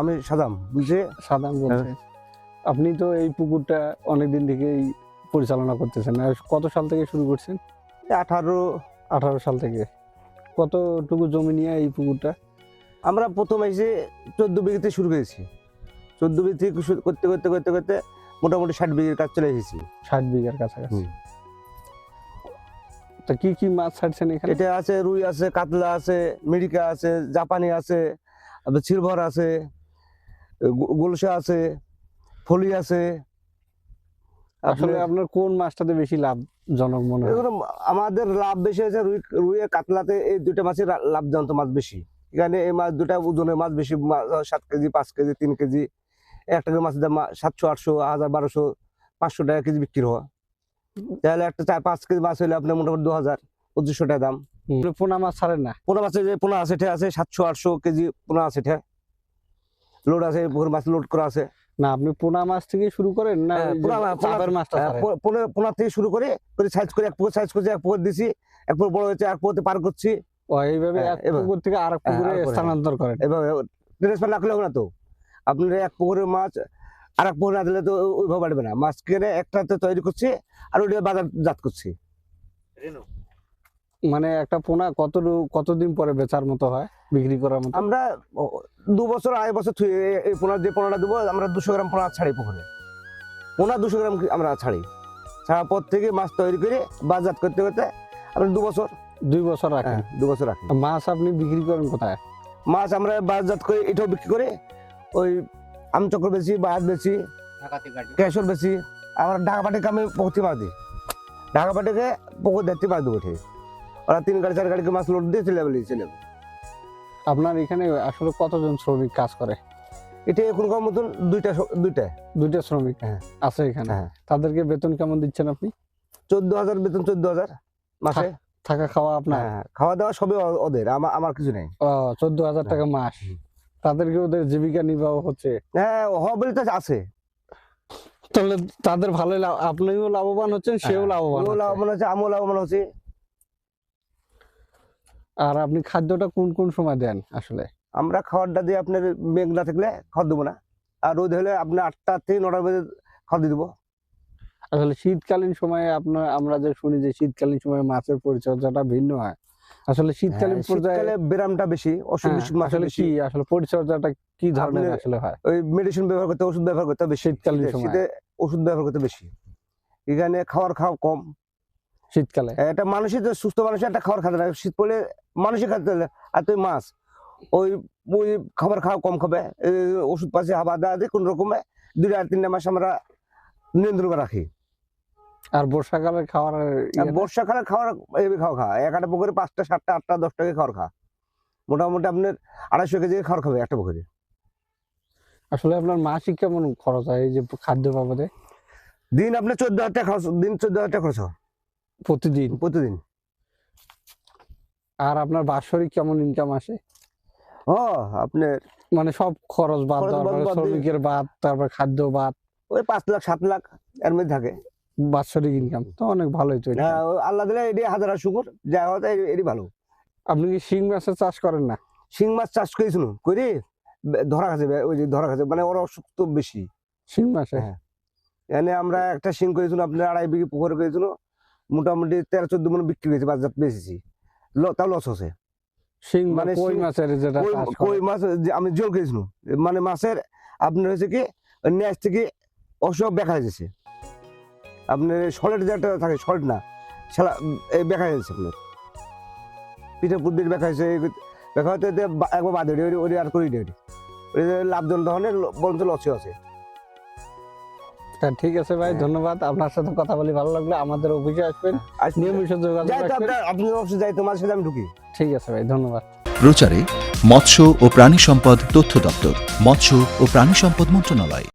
আমি সাদাম বুঝে সাদাম বলছে। আপনি তো এই পুকুরটা অনেকদিন থেকেই পরিচালনা করতেছেন। আর কত সাল থেকে শুরু করছেন? আঠারো আঠারো সাল থেকে। কতটুকু জমি নিয়ে এই পুকুরটা? আমরা প্রথম এসে চোদ্দ বিঘিতে শুরু করেছি। চোদ্দ বিঘি থেকে শুরু করতে করতে করতে করতে মোটামুটি ষাট বিঘের কাজ চলে এসেছি। ষাট বিঘার কাছাকাছি। তা কি কি মাছ ছাড়ছেন এখানে? এটা আছে রুই আছে কাতলা আছে মিরিকা আছে জাপানি আছে আবার সিলভার আছে গোলসা আছে ফলি আছে। আসলে আপনার- আপনার কোন মাছটাতে বেশি লাভজনক মনে হয়? আমাদের লাভ বেশি আছে রুই রুই কাতলাতে এই দুইটা মাছের লাভজনক মাছ বেশি। এখানে এই মাছ দুটা ওজনের মাছ বেশি সাত কেজি পাঁচ কেজি তিন কেজি। একটা করে মাছের দাম সাতশো আটশো হাজার বারোশো পাঁচশো টাকা কেজি বিক্রি হওয়া তাহলে একটা চার পাঁচ কেজি মাছ হলে আপনার মোটামুটি দু হাজার পঁচিশশো টাকা দাম। পোনা মাছ ছাড়েন না। পোনা মাছের যে পোনা আছে এটা আছে সাতশো আটশো কেজি পোনা আছে এটা। লোড আছে পুকুর মাছ লোড করা আছে। না আপনি পোনা মাছ থেকে শুরু করেন না হ্যাঁ, চাপের মাছটা হ্যাঁ, পোনা- পোনা থেকে শুরু করে করে সাইজ করে এক পুকুর সাইজ করছি এক পুকুর দিছি এক পুকুর বড় হয়েছে এক পুকুরতে পার করছি। ও, এইভাবে হ্যাঁ, এক পুকুর থেকে আরেক পুকুরে স্থানান্তর করেন। এভাবে ট্রান্সফার না করলে হবে না তো? আপনার এক পুকুরের মাছ আর এক পুকুর না দিলে তো ওইভাবে বাড়বে না। মাছ কিনে একটাতে তৈরি করছি আর ওইটা বাজার জাত করছি মানে একটা পোনা কত কতদিন পরে বেচার মতো হয়? বিক্রি করার মতো? আমরা দু বছর আড়াই বছর এই পোনা যে পোনাটা দেবো আমরা দুশো গ্রাম পোনা ছাড়ি পুকুরে। পোনা দুশো গ্রাম আমরা ছাড়ি। ছাড়ার পর থেকে মাছ তৈরি করে বাজার করতে করতে আমরা দু বছর। দুই বছর রাখেন? হ্যাঁ দু বছর রাখি। মাছ আপনি বিক্রি করেন কোথায়? মাছ আমরা বাজার করে এটাও বিক্রি করে ওই আমচক্র বেশি বাহাত বেশি কেশর বেশি আমরা ঢাকা পাটি কামে পৌঁছে মাছ দিই ঢাকা পাটিকে পুকুর দেখতে মাছ দেবো ঠিক ওরা তিন গাড়ি চার গাড়িকে মাছ লোড দিয়ে চলে যাবে চলে যাবে আপনার এখানে আসলে কতজন শ্রমিক কাজ করে? এটা এখনকার মতন দুইটা দুইটা। দুইটা শ্রমিক হ্যাঁ। আছে এখানে? হ্যাঁ। তাদেরকে বেতন কেমন দিচ্ছেন আপনি? চোদ্দ হাজার বেতন চোদ্দ হাজার মাসে। থাকা খাওয়া আপনার? হ্যাঁ খাওয়া দাওয়া সবই ওদের আমার আমার কিছু নেই। চোদ্দ হাজার টাকা মাস। তাদেরকে ওদের জীবিকা নির্বাহ হচ্ছে? হ্যাঁ হওয়া বলে তো আছে। তাহলে তাদের লাভ আপনিও লাভবান হচ্ছেন সেও হ্যাঁ, লাভবান হচ্ছে। লাভবান হচ্ছে আমিও লাভবান হচ্ছে। আর আপনি খাদ্যটা কোন কোন সময় দেন আসলে? আমরা খাবারটা দিয়ে আপনার মেঘ না থাকলে খাওয়া দেবো না। আর রোদ হলে আপনার আটটা থেকে নটার মধ্যে খাওয়া দিয়ে দেবো। আসলে শীতকালীন সময়ে আপনার আমরা যে শুনি যে শীতকালীন সময়ে মাছের পরিচর্যাটা ভিন্ন হয়। আসলে শীতকালীন হ্যাঁ, পর্যায়ে শীতকালে ব্যায়ামটা বেশি অসুখ হ্যাঁ, বিসুখ মাছ আসলে কি আসলে পরিচর্যাটা কি ধরনের আসলে হয়? ওই মেডিসিন ব্যবহার করতে ওষুধ ব্যবহার করতে বেশি। শীতকালীন শীতে- ওষুধ ব্যবহার করতে বেশি। এখানে খাওয়ার খাওয়া কম। শীতকালে? এটা মানুষের সুস্থ মানুষের একটা খাবার খাতে না শীত পড়লে মানুষই খাতে। আর তুই মাছ ওই ওই খাবার খাওয়া কম খাবে ওষুধ পাশে হাবা দেওয়া দিয়ে কোনো রকমে দুইটা আর তিনটা মাস আমরা নিয়ন্ত্রণ করে রাখি। আর বর্ষাকালে খাওয়ার ইয়ে? বর্ষাকালে খাওয়ার এইভাবে খাওয়া খা। এক একটা পুকুরে পাঁচটা সাতটা আটটা দশটাকে খাওয়ার খা। মোটামুটি আপনার আড়াইশো কেজি খাওয়ার খাবে একটা পুকুরে। আসলে আপনার মাসিক কেমন খরচ হয় এই যে খাদ্য বাবদে? দিন আপনার চোদ্দ হাজার টাকা খরচ দিন চোদ্দ হাজার টাকা খরচ হয়। প্রতিদিন? প্রতিদিন। আর আপনার বাৎসরিক কেমন ইনকাম আসে? ও আপনার মানে সব খরচ বাদ দিয়ে- শ্রমিকের বাদ তারপর খাদ্য বাদ। ওই পাঁচ লাখ সাত লাখ এর মধ্যে থাকে। বাৎসরিক ইনকাম তো অনেক ভালোই তো হ্যাঁ আল্লাহ দিলে এটি হাজার শুকুর যা হয় এটি ভালো। আপনি কি শিং মাছের চাষ করেন না? শিং মাছ চাষ করেছিল করে ধরা খাচ্ছে ওই যে ধরা খাচ্ছে মানে ওর অসুখ তো বেশি। শিং মাছে? হ্যাঁ। এখানে আমরা একটা শিং করেছিল আপনার আড়াই বিঘি পুকুর করেছিল মোটামুটি তেরো চোদ্দ মনে বিক্রি হয়েছে বাজার বেচেছি। ল- তাও লস হচ্ছে শিং মানে কই মাছের যেটা কই-। মাছ আমি জল খেয়েছিল মানে মাছের আপনার হয়েছে কি ন্যাচ থেকে অসুখ দেখা যাচ্ছে আপনার সলেট যেটা থাকে সলেট না সেলা এই দেখা যাচ্ছে আপনার। পিঠে পুদ্দির দেখা যাচ্ছে দেখা হতে একবার বাদে ওটি আর করি ওটি ওটি লাভজন ধরনের বরঞ্চ লসে আছে। তা ঠিক আছে ভাই হ্যাঁ। ধন্যবাদ। আপনার সাথে কথা বলি ভালো লাগল আমাদের অফিসে আসবেন। আজ নিয়মিত যোগাযোগ আপনার অবশ্যই যাই তোমার সাথে আমি ঢুকি। ঠিক আছে ভাই ধন্যবাদ। প্রচারে মৎস্য ও প্রাণী সম্পদ তথ্য দপ্তর মৎস্য ও প্রাণী সম্পদ মন্ত্রণালয়।